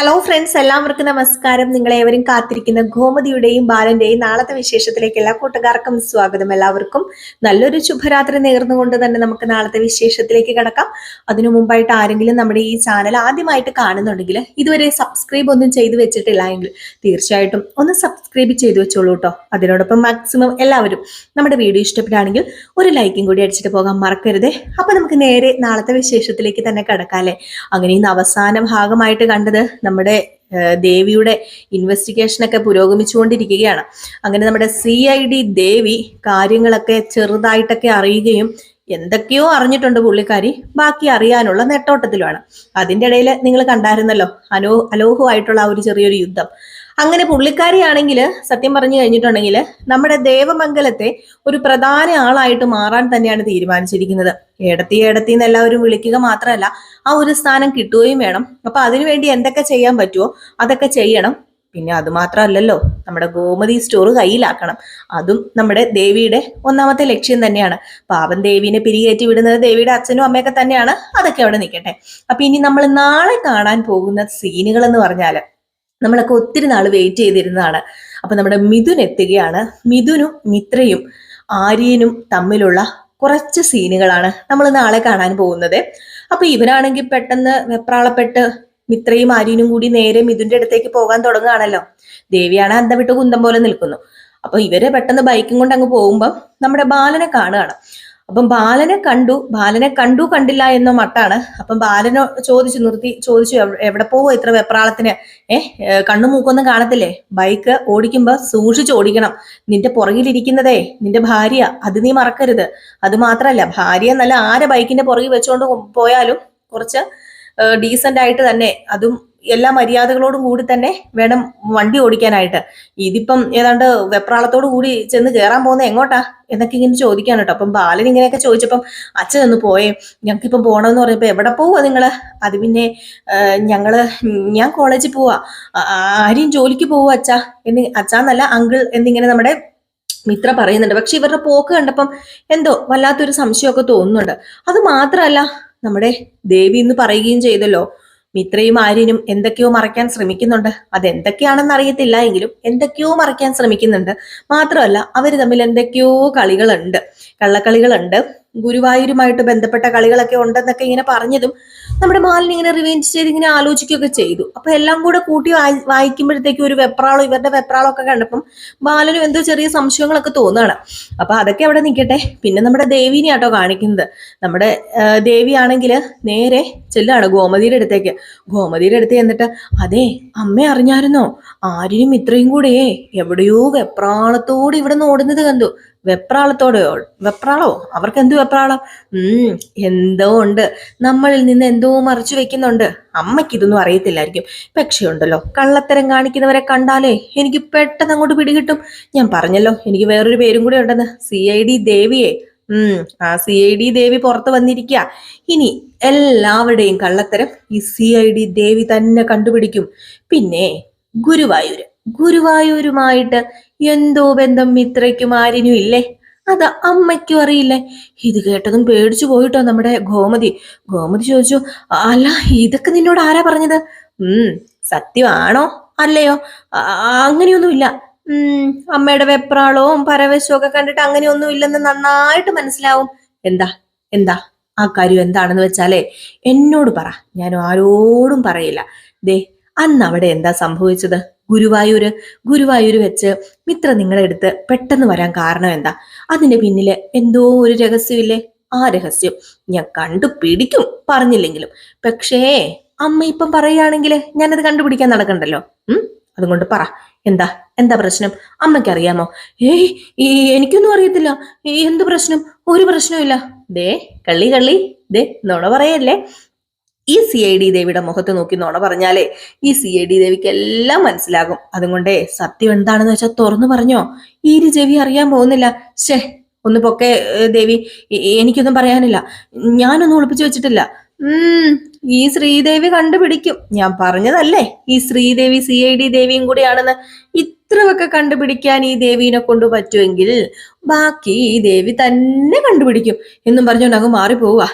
Hello friends എല്ലാവർക്കും നമസ്കാരം. നിങ്ങളേവരും കാത്തിരിക്കുന്ന ഗോമതിയുടെയും ബാലന്റെയും നാളത്തെ വിശേഷത്തിലേക്ക് എല്ലാ കൂട്ടുകാർക്കും സ്വാഗതം എല്ലാവർക്കും. നല്ലൊരു ശുഭരാത്രി നേർന്നുകൊണ്ട് തന്നെ നമുക്ക് നാളത്തെ വിശേഷത്തിലേക്ക് കിടക്കാം. അതിനു മുമ്പായിട്ട് ആരെങ്കിലും നമ്മുടെ ഈ ചാനൽ ആദ്യമായിട്ട് കാണുന്നുണ്ടെങ്കിൽ ഇതുവരെ സബ്സ്ക്രൈബ് ഒന്നും ചെയ്തു വെച്ചിട്ടില്ല എങ്കിൽ തീർച്ചയായിട്ടും ഒന്ന് സബ്സ്ക്രൈബ് ചെയ്തു വെച്ചോളൂ കേട്ടോ അതിനോടൊപ്പം മാക്സിമം എല്ലാവരും നമ്മുടെ വീഡിയോ ഇഷ്ടപ്പെടുകയാണെങ്കിൽ ഒരു ലൈക്കും കൂടി അടിച്ചിട്ട് പോകാൻ മറക്കരുത്. അപ്പൊ നമുക്ക് നേരെ നാളത്തെ വിശേഷത്തിലേക്ക് തന്നെ കിടക്കാം അല്ലേ? അങ്ങനെ ഇന്ന് അവസാന ഭാഗമായിട്ട് കണ്ടത് നമ്മുടെ ദേവിയുടെ ഇൻവെസ്റ്റിഗേഷനൊക്കെ പുരോഗമിച്ചുകൊണ്ടിരിക്കുകയാണ്. അങ്ങനെ നമ്മുടെ സി ഐ ഡി ദേവി കാര്യങ്ങളൊക്കെ ചെറുതായിട്ടൊക്കെ അറിയുകയും എന്തൊക്കെയോ അറിഞ്ഞിട്ടുണ്ട് പുള്ളിക്കാരി. ബാക്കി അറിയാനുള്ള നെട്ടോട്ടത്തിലുമാണ്. അതിന്റെ ഇടയിൽ നിങ്ങൾ കണ്ടായിരുന്നല്ലോ അനോ അലോഹുമായിട്ടുള്ള ആ ഒരു ചെറിയൊരു യുദ്ധം. അങ്ങനെ പുള്ളിക്കാരിയാണെങ്കിൽ സത്യം പറഞ്ഞു കഴിഞ്ഞിട്ടുണ്ടെങ്കിൽ നമ്മുടെ ദേവമംഗലത്തെ ഒരു പ്രധാന ആളായിട്ട് മാറാൻ തന്നെയാണ് തീരുമാനിച്ചിരിക്കുന്നത്. ഏടത്തി ഏടത്തി എല്ലാവരും വിളിക്കുക മാത്രമല്ല ആ ഒരു സ്ഥാനം കിട്ടുകയും വേണം. അപ്പൊ അതിനുവേണ്ടി എന്തൊക്കെ ചെയ്യാൻ പറ്റുമോ അതൊക്കെ ചെയ്യണം. പിന്നെ അത് മാത്രമല്ലല്ലോ നമ്മുടെ ഗോമതി സ്റ്റോർ കയ്യിലാക്കണം. അതും നമ്മുടെ ദേവിയുടെ ഒന്നാമത്തെ ലക്ഷ്യം തന്നെയാണ്. പാവൻ ദേവീനെ പിരികേറ്റി വിടുന്നത് ദേവിയുടെ അച്ഛനും അമ്മയൊക്കെ തന്നെയാണ്. അതൊക്കെ അവിടെ നിൽക്കട്ടെ. അപ്പൊ ഇനി നമ്മൾ നാളെ കാണാൻ പോകുന്ന സീനുകൾ എന്ന് പറഞ്ഞാൽ നമ്മളൊക്കെ ഒത്തിരി നാൾ വെയിറ്റ് ചെയ്തിരുന്നതാണ്. അപ്പൊ നമ്മുടെ മിഥുൻ എത്തുകയാണ്. മിഥുനും മിത്രയും ആര്യനും തമ്മിലുള്ള കുറച്ച് സീനുകളാണ് നമ്മൾ നാളെ കാണാൻ പോകുന്നത്. അപ്പൊ ഇവരാണെങ്കിൽ പെട്ടെന്ന് വെപ്രാളപ്പെട്ട് മിത്രയും ആര്യനും കൂടി നേരെ മിഥുന്റെ അടുത്തേക്ക് പോകാൻ തുടങ്ങുകയാണല്ലോ. ദേവിയാണ് അന്തം വിട്ട് കുന്തം പോലെ നിൽക്കുന്നു. അപ്പൊ ഇവരെ പെട്ടെന്ന് ബൈക്കും കൊണ്ട് അങ്ങ് പോകുമ്പം നമ്മുടെ ബാലനെ കാണുകയാണ്. അപ്പം ബാലനെ കണ്ടു ബാലനെ കണ്ടു കണ്ടില്ല എന്ന മട്ടാണ്. അപ്പം ബാലനെ ചോദിച്ചു നിർത്തി ചോദിച്ചു എവിടെ പോവോ ഇത്ര വെപ്രാളത്തിന്? ഏഹ് കണ്ണു മൂക്കൊന്നും കാണത്തില്ലേ? ബൈക്ക് ഓടിക്കുമ്പോ സൂക്ഷിച്ച് ഓടിക്കണം. നിന്റെ പുറകിലിരിക്കുന്നതേ നിന്റെ ഭാര്യ അത് നീ മറക്കരുത്. അത് മാത്രല്ല ഭാര്യ നല്ല ആരെ ബൈക്കിന്റെ പുറകിൽ വെച്ചുകൊണ്ട് പോയാലും കുറച്ച് ഡീസന്റ് ആയിട്ട് തന്നെ. അതും എല്ലാ മര്യാദകളോടും കൂടി തന്നെ വേണം വണ്ടി ഓടിക്കാനായിട്ട്. ഇതിപ്പം ഏതാണ്ട് വെപ്രാളത്തോടു കൂടി ചെന്ന് കയറാൻ പോകുന്ന എങ്ങോട്ടാ? എന്നൊക്കെ ഇങ്ങനെ ചോദിക്കാൻ കേട്ടോ. അപ്പം ബാലൻ ഇങ്ങനെയൊക്കെ ചോദിച്ചപ്പം അച്ഛൻ ഒന്ന് പോയേ ഞങ്ങൾക്കിപ്പം പോകണമെന്ന് പറഞ്ഞപ്പോൾ എവിടെ പോവാ നിങ്ങൾ അത് പിന്നെ ഞങ്ങൾ ഞാൻ കോളേജിൽ പോവാ. ആരെയും ജോലിക്ക് പോവുക അച്ഛാ? എന്ന് അച്ഛന്നല്ല അങ്കിൾ എന്നിങ്ങനെ നമ്മുടെ മിത്ര പറയുന്നുണ്ട്. പക്ഷെ ഇവരുടെ പോക്ക് കണ്ടപ്പം എന്തോ വല്ലാത്തൊരു സംശയമൊക്കെ തോന്നുന്നുണ്ട്. അത് മാത്രമല്ല നമ്മുടെ ദേവി എന്ന് പറയുകയും ചെയ്തല്ലോ മിത്രയും ആര്യനും എന്തൊക്കെയോ മറയ്ക്കാൻ ശ്രമിക്കുന്നുണ്ട്. അതെന്തൊക്കെയാണെന്ന് അറിയത്തില്ല എങ്കിലും എന്തൊക്കെയോ മറയ്ക്കാൻ ശ്രമിക്കുന്നുണ്ട്. മാത്രമല്ല അവർ തമ്മിൽ എന്തൊക്കെയോ കളികളുണ്ട്. കള്ളക്കളികളുണ്ട്. ഗുരുവായൂരുമായിട്ട് ബന്ധപ്പെട്ട കളികളൊക്കെ ഉണ്ടെന്നൊക്കെ ഇങ്ങനെ പറഞ്ഞതും നമ്മുടെ മാലിന് ഇങ്ങനെ റിവെഞ്ച് ചെയ്ത് ഇങ്ങനെ ആലോചിക്കുകയൊക്കെ ചെയ്തു. അപ്പൊ എല്ലാം കൂടെ കൂട്ടി വായി വായിക്കുമ്പോഴത്തേക്കും ഒരു വെപ്രാളോ ഇവരുടെ വെപ്രാളം ഒക്കെ കണ്ടപ്പം ബാലനും എന്തോ ചെറിയ സംശയങ്ങളൊക്കെ തോന്നുകയാണ് അപ്പൊ അതൊക്കെ അവിടെ നിൽക്കട്ടെ. പിന്നെ നമ്മുടെ ദേവീനെ ആട്ടോ കാണിക്കുന്നത്. നമ്മുടെ ദേവിയാണെങ്കിൽ നേരെ ചെല്ലാണ് ഗോമതിയുടെ അടുത്തേക്ക്. ഗോമതിയുടെ അടുത്ത് ചെന്നിട്ട് അതെ അമ്മ അറിഞ്ഞായിരുന്നോ? ആരെയും ഇത്രയും കൂടെയേ എവിടെയോ വെപ്രാളത്തോടെ ഇവിടെ നിന്ന് ഓടുന്നത് കണ്ടു. വെപ്രാളത്തോടെയോ വെപ്രാളോ? അവർക്ക് എന്ത് വെപ്രാളം? ഉം എന്തോ ഉണ്ട്. നമ്മളിൽ നിന്ന് എന്തോ മറിച്ചു വെക്കുന്നുണ്ട്. അമ്മയ്ക്ക് ഇതൊന്നും അറിയത്തില്ലായിരിക്കും. പക്ഷേ ഉണ്ടല്ലോ കള്ളത്തരം കാണിക്കുന്നവരെ കണ്ടാലേ എനിക്ക് പെട്ടെന്ന് അങ്ങോട്ട് പിടികിട്ടും. ഞാൻ പറഞ്ഞല്ലോ എനിക്ക് വേറൊരു പേരും കൂടി ഉണ്ടെന്ന്. സി ഐ ഡി ദേവിയെ. ഉം ആ സി ഐ ഡി ദേവി പുറത്ത് വന്നിരിക്കുക ഇനി എല്ലാവരുടെയും കള്ളത്തരം ഈ സി ഐ ഡി ദേവി തന്നെ കണ്ടുപിടിക്കും. പിന്നെ ഗുരുവായൂര്. ഗുരുവായൂരുമായിട്ട് എന്തോ ബന്ധം മിത്രയ്ക്കും ആരിനും ഇല്ലേ? അത് അമ്മയ്ക്കും അറിയില്ലേ? ഇത് കേട്ടതും പേടിച്ചു പോയിട്ടോ നമ്മുടെ ഗോമതി. ഗോമതി ചോദിച്ചു അല്ല ഇതൊക്കെ നിന്നോട് ആരാ പറഞ്ഞത്? ഉം സത്യമാണോ? അല്ലയോ? അങ്ങനെയൊന്നുമില്ല. ഉം അമ്മയുടെ വെപ്രാളവും പരവശവും ഒക്കെ കണ്ടിട്ട് അങ്ങനെയൊന്നും ഇല്ലെന്ന് നന്നായിട്ട് മനസ്സിലാവും. എന്താ? എന്താ? ആ കാര്യം എന്താണെന്ന് വെച്ചാലേ എന്നോട് പറ. ഞാൻ ആരോടും പറയില്ല. ദേ അന്ന് അവിടെ എന്താ സംഭവിച്ചത്? ഗുരുവായൂര് ഗുരുവായൂര് വെച്ച് മിത്ര നിങ്ങളെ അടുത്ത് പെട്ടെന്ന് വരാൻ കാരണം എന്താ? അതിന്റെ പിന്നിൽ എന്തോ ഒരു രഹസ്യമില്ലേ? ആ രഹസ്യം ഞാൻ കണ്ടു പിടിക്കും പറഞ്ഞില്ലെങ്കിലും. പക്ഷേ അമ്മ ഇപ്പം പറയുകയാണെങ്കിൽ ഞാനത് കണ്ടുപിടിക്കാൻ നടക്കണ്ടല്ലോ. ഉം? അതുകൊണ്ട് പറ. എന്താ? എന്താ പ്രശ്നം? അമ്മയ്ക്ക് അറിയാമോ ഏയ് എനിക്കൊന്നും അറിയത്തില്ല. എന്ത് പ്രശ്നം? ഒരു പ്രശ്നവും ഇല്ല ദേ കള്ളി കള്ളി. ദേ നോണ പറയല്ലേ? ഈ സി ഐ ഡി ദേവിയുടെ മുഖത്ത് നോക്കി നോണ പറഞ്ഞാലേ ഈ സി ഐ ഡി ദേവിക്ക് എല്ലാം മനസ്സിലാകും. അതുകൊണ്ടേ സത്യം എന്താണെന്ന് വെച്ചാൽ തുറന്നു പറഞ്ഞോ. ഈ ഒരു ചെവി അറിയാൻ പോകുന്നില്ല. ശേ ഒന്ന് പൊക്കെ ദേവി എനിക്കൊന്നും പറയാനില്ല. ഞാനൊന്നും ഒളിപ്പിച്ചു വെച്ചിട്ടില്ല. ഉം ഈ ശ്രീദേവി കണ്ടുപിടിക്കും. ഞാൻ പറഞ്ഞതല്ലേ ഈ ശ്രീദേവി സി ഐ ഡി ദേവിയും കൂടിയാണെന്ന് ഇത്രയൊക്കെ കണ്ടുപിടിക്കാൻ ഈ ദേവീനെ കൊണ്ട് പറ്റുമെങ്കിൽ ബാക്കി ഈ ദേവി തന്നെ കണ്ടുപിടിക്കും എന്നും പറഞ്ഞുകൊണ്ട് അങ്ങ് മാറിപ്പോവുക.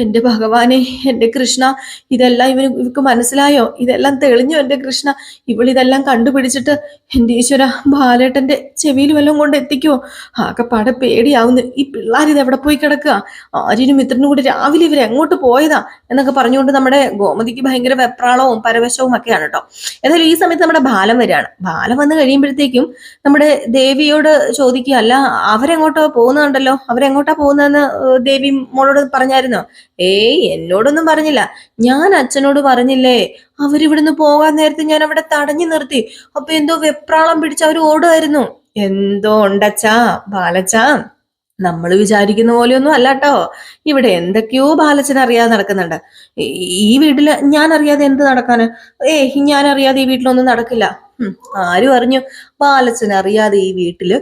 എന്റെ ഭഗവാനെ എന്റെ കൃഷ്ണ ഇതെല്ലാം ഇവന് ഇവർക്ക് മനസ്സിലായോ? ഇതെല്ലാം തെളിഞ്ഞു എന്റെ കൃഷ്ണ. ഇവളിതെല്ലാം കണ്ടുപിടിച്ചിട്ട് എന്റെ ഈശ്വര ബാലേട്ടന്റെ ചെവിയിൽ വല്ലതും കൊണ്ട് എത്തിക്കുമോ ആകെപ്പാടെ പേടിയാവുന്നു. ഈ പിള്ളേർ ഇത് എവിടെ പോയി കിടക്കുക? ആര്യനും മിത്രനും കൂടി രാവിലെ ഇവർ എങ്ങോട്ട് പോയതാ? എന്നൊക്കെ പറഞ്ഞുകൊണ്ട് നമ്മുടെ ഗോമതിക്ക് ഭയങ്കര വെപ്രാളവും പരവശവും ഒക്കെയാണ് കേട്ടോ. എന്നാലും ഈ സമയത്ത് നമ്മുടെ ബാലം വരികയാണ്. ബാലം വന്ന് കഴിയുമ്പോഴത്തേക്കും നമ്മുടെ ദേവിയോട് ചോദിക്കുക അല്ല അവരെങ്ങോട്ടോ പോകുന്നുണ്ടല്ലോ അവരെങ്ങോട്ടാ പോകുന്നതെന്ന് ദേവി മോളോട് പറഞ്ഞായിരുന്നോ? ഏയ് എന്നോടൊന്നും പറഞ്ഞില്ല. ഞാൻ അച്ഛനോട് പറഞ്ഞില്ലേ അവരിവിടുന്ന് പോകാൻ നേരത്തെ ഞാൻ അവിടെ തടഞ്ഞു നിർത്തി. അപ്പൊ എന്തോ വെപ്രാളം പിടിച്ച് അവർ ഓടുമായിരുന്നു. എന്തോ ഉണ്ടച്ചാ ബാലച്ചാ നമ്മൾ വിചാരിക്കുന്ന പോലെയൊന്നും അല്ല കേട്ടോ ഇവിടെ എന്തൊക്കെയോ ബാലച്ചൻ അറിയാതെ നടക്കുന്നുണ്ട്. ഈ- വീട്ടിൽ ഞാൻ അറിയാതെ എന്ത് നടക്കാന്? ഏയ് ഞാൻ അറിയാതെ ഈ വീട്ടിലൊന്നും നടക്കില്ല. ആരും അറിഞ്ഞു. ബാലച്ചൻ അറിയാതെ ഈ വീട്ടിൽ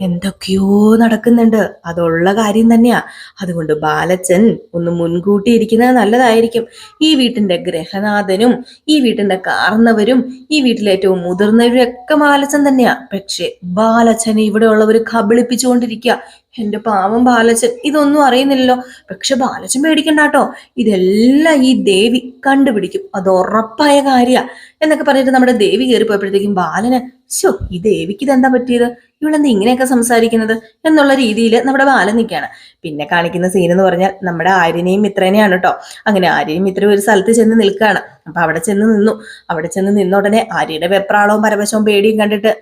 എന്തൊക്കെയോ നടക്കുന്നുണ്ട്. അതുള്ള കാര്യം തന്നെയാ. അതുകൊണ്ട് ബാലച്ചൻ ഒന്ന് മുൻകൂട്ടി ഇരിക്കുന്നത് നല്ലതായിരിക്കും. ഈ വീട്ടിന്റെ ഗ്രഹനാഥനും ഈ വീട്ടിന്റെ കാർന്നവരും ഈ വീട്ടിലെ ഏറ്റവും മുതിർന്നവരും ഒക്കെ ബാലച്ചൻ തന്നെയാ. പക്ഷെ ബാലച്ചനെ ഇവിടെ ഉള്ളവർ കബളിപ്പിച്ചുകൊണ്ടിരിക്കുക. എന്റെ പാവം ബാലച്ചൻ. ഇതൊന്നും അറിയുന്നില്ലല്ലോ. പക്ഷെ ബാലച്ചൻ പേടിക്കണ്ട കേട്ടോ ഇതെല്ലാം ഈ ദേവി കണ്ടുപിടിക്കും. അത് ഉറപ്പായ കാര്യ. എന്നൊക്കെ പറഞ്ഞിട്ട് നമ്മുടെ ദേവി കയറി പോയപ്പോഴത്തേക്കും ബാലന് ശോ ഈ ദേവിക്ക് ഇതെന്താ പറ്റിയത്? ഇവളെന്താ ഇങ്ങനെയൊക്കെ സംസാരിക്കുന്നത്? എന്നുള്ള രീതിയിൽ നമ്മുടെ ബാലൻ നിൽക്കുകയാണ്. പിന്നെ കാണിക്കുന്ന സീൻ എന്ന് പറഞ്ഞാൽ നമ്മുടെ ആര്യനെയും മിത്രനെയാണ് കേട്ടോ അങ്ങനെ ആര്യയും മിത്രയും ഒരു സ്ഥലത്ത് ചെന്ന് നിൽക്കുകയാണ്. അപ്പൊ അവിടെ ചെന്ന് നിന്നു. അവിടെ ചെന്ന് നിന്ന ഉടനെ ആര്യയുടെ വെപ്രാളവും പരവശവും പേടിയും കണ്ടിട്ട്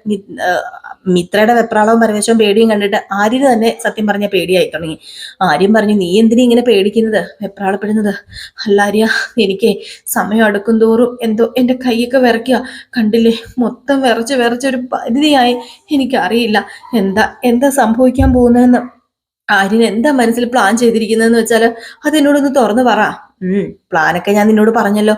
മിത്രയുടെ വെപ്രാളവും പരവശവും പേടിയും കണ്ടിട്ട് ആര്യന് തന്നെ സത്യം പറഞ്ഞ പേടിയായി തുടങ്ങി. ആര്യം പറഞ്ഞു നീ എന്തിനീ ഇങ്ങനെ പേടിക്കുന്നത്? വെപ്രാളപ്പെടുന്നത്? അല്ല ആര്യ എനിക്ക് സമയം അടുക്കും തോറും എന്തോ എന്റെ കൈയൊക്കെ വിറയ്ക്കുക. കണ്ടില്ലേ? മൊത്തം വിറച്ച് വിറച്ചൊരു പരിധിയായി. എനിക്കറിയില്ല. എന്താ എന്താ സംഭവിക്കാൻ പോകുന്നതെന്ന് ആര്യൻ എന്താ മനസ്സിൽ പ്ലാൻ ചെയ്തിരിക്കുന്നതെന്ന് വെച്ചാൽ അതെന്നോടൊന്ന് തുറന്നു പറ. ഉം പ്ലാനൊക്കെ ഞാൻ നിന്നോട് പറഞ്ഞല്ലോ.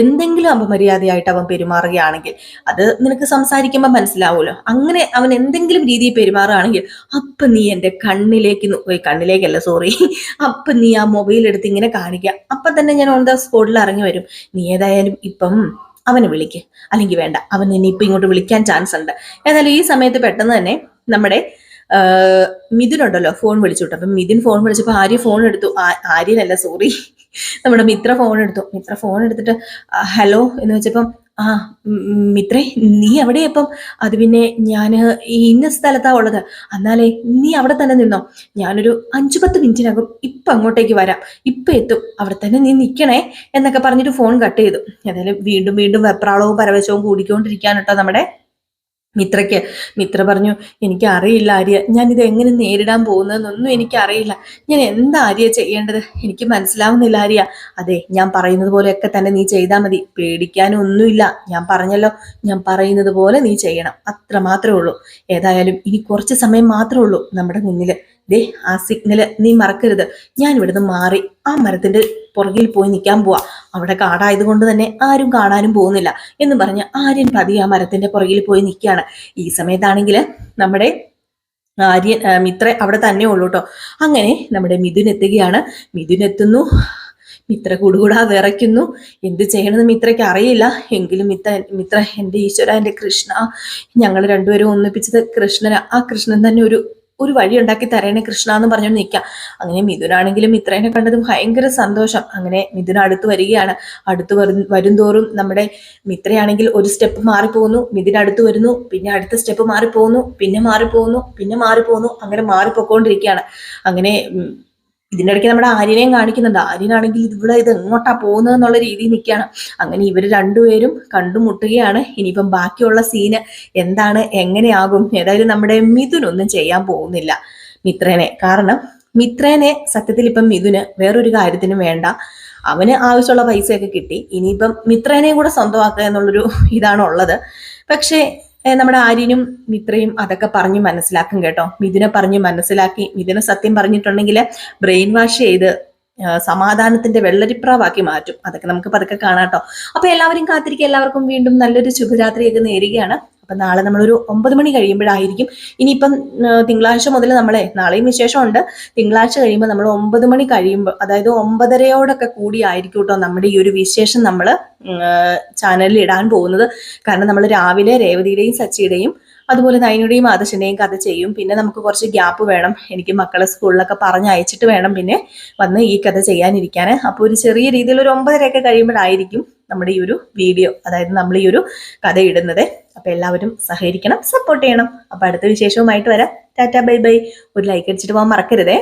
എന്തെങ്കിലും അപമര്യാദയായിട്ട് അവൻ പെരുമാറുകയാണെങ്കിൽ അത് നിനക്ക് സംസാരിക്കുമ്പോൾ മനസ്സിലാവുമല്ലോ. അങ്ങനെ അവൻ എന്തെങ്കിലും രീതിയിൽ പെരുമാറുകയാണെങ്കിൽ അപ്പൊ നീ എന്റെ കണ്ണിലേക്ക് കണ്ണിലേക്കല്ല സോറി അപ്പൊ നീ ആ മൊബൈൽ എടുത്ത് ഇങ്ങനെ കാണിക്കുക അപ്പൊ തന്നെ ഞാൻ ഓൺ ദ സ്പോട്ടിൽ ഇറങ്ങി വരും. നീ ഏതായാലും ഇപ്പം അവനെ വിളിക്ക്. അല്ലെങ്കിൽ വേണ്ട അവൻ ഇപ്പൊ ഇങ്ങോട്ട് വിളിക്കാൻ ചാൻസ് ഉണ്ട്. ഏതായാലും ഈ സമയത്ത് പെട്ടെന്ന് തന്നെ നമ്മുടെ ഉണ്ടല്ലോ ഫോൺ വിളിച്ചു വിട്ടു അപ്പൊ മിഥുൻ ഫോൺ വിളിച്ചപ്പോൾ ആര്യ ഫോൺ എടുത്തു. ആര്യനല്ല സോറി. നമ്മുടെ മിത്ര ഫോൺ എടുത്തു. മിത്ര ഫോൺ എടുത്തിട്ട് ഹലോ എന്ന് വെച്ചപ്പം ആ മിത്രേ നീ എവിടെയാ ഇപ്പം അത് പിന്നെ ഞാൻ ഇന്ന സ്ഥലത്താ ഉള്ളത്. എന്നാലേ നീ അവിടെ തന്നെ നിന്നോ. ഞാനൊരു അഞ്ചു പത്ത് മിനിറ്റിനകം ഇപ്പൊ അങ്ങോട്ടേക്ക് വരാം. ഇപ്പൊ എത്തും. അവിടെ തന്നെ നീ നിൽക്കണേ എന്നൊക്കെ പറഞ്ഞിട്ട് ഫോൺ കട്ട് ചെയ്തു. ഏതായാലും വീണ്ടും വീണ്ടും വെപ്രാളവും പരവശവും കൂടിക്കൊണ്ടിരിക്കാൻ കേട്ടോ നമ്മുടെ മിത്രയ്ക്ക്. മിത്ര പറഞ്ഞു എനിക്ക് അറിയില്ല ആര്യ ഞാൻ ഇത് എങ്ങനെ നേരിടാൻ പോകുന്നതെന്നൊന്നും എനിക്കറിയില്ല. ഞാൻ എന്താ ആര്യ ചെയ്യേണ്ടത്? എനിക്ക് മനസ്സിലാവുന്നില്ല ആര്യ. അതെ ഞാൻ പറയുന്നത് പോലെയൊക്കെ തന്നെ നീ ചെയ്താൽ മതി. പേടിക്കാനൊന്നുമില്ല ഞാൻ പറഞ്ഞല്ലോ ഞാൻ പറയുന്നത് പോലെ നീ ചെയ്യണം. അത്ര മാത്രമേ ഉള്ളൂ. ഏതായാലും ഇനി കുറച്ച് സമയം മാത്രമേ ഉള്ളൂ നമ്മുടെ മുന്നിൽ ദേ ആ സിഗ്നൽ നീ മറക്കരുത്. ഞാൻ ഇവിടുന്ന് മാറി ആ മരത്തിന്റെ പുറകിൽ പോയി നിൽക്കാൻ പോവാ. അവിടെ കാടായത് കൊണ്ട് തന്നെ ആരും കാണാനും പോകുന്നില്ല എന്ന് പറഞ്ഞ് ആര്യൻ പതി ആ മരത്തിന്റെ പുറകിൽ പോയി നിൽക്കുകയാണ് ഈ സമയത്താണെങ്കിൽ നമ്മുടെ ആര്യൻ മിത്ര അവിടെ തന്നെ ഉള്ളൂ കേട്ടോ അങ്ങനെ നമ്മുടെ മിഥുൻ എത്തുകയാണ്. മിഥുൻ എത്തുന്നു. മിത്ര കൂടുകൂടാ വിറയ്ക്കുന്നു. എന്ത് ചെയ്യണമെന്ന് മിത്രയ്ക്ക് അറിയില്ല. എങ്കിലും മിത്ര മിത്ര എന്റെ ഈശ്വര എന്റെ കൃഷ്ണ ഞങ്ങൾ രണ്ടുപേരും ഒന്നിപ്പിച്ചത് കൃഷ്ണന. ആ കൃഷ്ണൻ തന്നെ ഒരു ഒരു വഴി ഉണ്ടാക്കി തരണേ കൃഷ്ണ എന്ന് പറഞ്ഞു നിൽക്കാം അങ്ങനെ മിഥുനാണെങ്കിലും മിത്രേനെ കണ്ടത് ഭയങ്കര സന്തോഷം. അങ്ങനെ മിഥുന അടുത്ത് വരികയാണ്. അടുത്ത് വരും തോറും നമ്മുടെ മിത്രയാണെങ്കിൽ ഒരു സ്റ്റെപ്പ് മാറിപ്പോകുന്നു. മിഥുന അടുത്ത് വരുന്നു. പിന്നെ അടുത്ത സ്റ്റെപ്പ് മാറിപ്പോകുന്നു. പിന്നെ മാറിപ്പോകുന്നു. പിന്നെ മാറിപ്പോകുന്നു. അങ്ങനെ മാറിപ്പോയിക്കൊണ്ടിരിക്കുകയാണ്. അങ്ങനെ ഉം, ഇതിന്റെ ഇടയ്ക്ക് നമ്മുടെ ആര്യനെയും കാണിക്കുന്നുണ്ട്. ആര്യനാണെങ്കിൽ ഇവിടെ ഇത് എങ്ങോട്ടാ പോകുന്നത് എന്നുള്ള രീതിയിൽ നിൽക്കുകയാണ്. അങ്ങനെ ഇവർ രണ്ടുപേരും കണ്ടുമുട്ടുകയാണ്. ഇനിയിപ്പം ബാക്കിയുള്ള സീന് എന്താണ് എങ്ങനെയാകും? ഏതായാലും നമ്മുടെ മിഥുനൊന്നും ചെയ്യാൻ പോകുന്നില്ല മിത്രനെ. കാരണം മിത്രനെ സത്യത്തിൽ ഇപ്പം മിഥുന് വേറൊരു കാര്യത്തിനും വേണ്ട. അവന് ആവശ്യമുള്ള പൈസയൊക്കെ കിട്ടി. ഇനിയിപ്പം മിത്രേനെയും കൂടെ സ്വന്തമാക്കുക എന്നുള്ളൊരു ഇതാണ് ഉള്ളത് പക്ഷേ നമ്മുടെ ആര്യനും മിത്രയും അതൊക്കെ പറഞ്ഞ് മനസ്സിലാക്കും കേട്ടോ. മിഥുനെ പറഞ്ഞ് മനസ്സിലാക്കി. മിഥുനെ സത്യം പറഞ്ഞിട്ടുണ്ടെങ്കിൽ ബ്രെയിൻ വാഷ് ചെയ്ത് സമാധാനത്തിന്റെ വെള്ളരിപ്രാവാക്കി മാറ്റും. അതൊക്കെ നമുക്ക് പതുക്കെ കാണാട്ടോ അപ്പൊ എല്ലാവരും കാത്തിരിക്കുക എല്ലാവർക്കും വീണ്ടും നല്ലൊരു ശുഭരാത്രിയൊക്കെ നേരുകയാണ്. അപ്പൊ നാളെ നമ്മളൊരു ഒമ്പത് മണി കഴിയുമ്പോഴായിരിക്കും. ഇനിയിപ്പം തിങ്കളാഴ്ച മുതൽ നമ്മളെ നാളെയും വിശേഷമുണ്ട്. തിങ്കളാഴ്ച കഴിയുമ്പോൾ നമ്മൾ ഒമ്പത് മണി കഴിയുമ്പോൾ അതായത് ഒമ്പതരയോടൊക്കെ കൂടി ആയിരിക്കും കേട്ടോ നമ്മുടെ ഈ ഒരു വിശേഷം നമ്മൾ ചാനലിൽ ഇടാൻ പോകുന്നത്. കാരണം നമ്മൾ രാവിലെ രേവതിയുടെയും സച്ചിയുടെയും അതുപോലെ നൈനുടെയും ആദർശന്റെയും കഥ ചെയ്യും. പിന്നെ നമുക്ക് കുറച്ച് ഗ്യാപ്പ് വേണം. എനിക്ക് മക്കളെ സ്കൂളിലൊക്കെ പറഞ്ഞ് അയച്ചിട്ട് വേണം പിന്നെ വന്ന് ഈ കഥ ചെയ്യാനിരിക്കാൻ അപ്പോൾ ഒരു ചെറിയ രീതിയിൽ ഒരു ഒമ്പതരയൊക്കെ കഴിയുമ്പോഴായിരിക്കും നമ്മുടെ ഈ ഒരു വീഡിയോ അതായത് നമ്മൾ ഈ ഒരു കഥ ഇടുന്നത്. അപ്പോൾ എല്ലാവരും സഹകരിക്കണം സപ്പോർട്ട് ചെയ്യണം. അപ്പോൾ അടുത്ത വിശേഷവുമായിട്ട് വരാം. Tata bye bye. ഒരു ലൈക്ക് അടിച്ചിട്ട് പോകാൻ മറക്കരുതേ.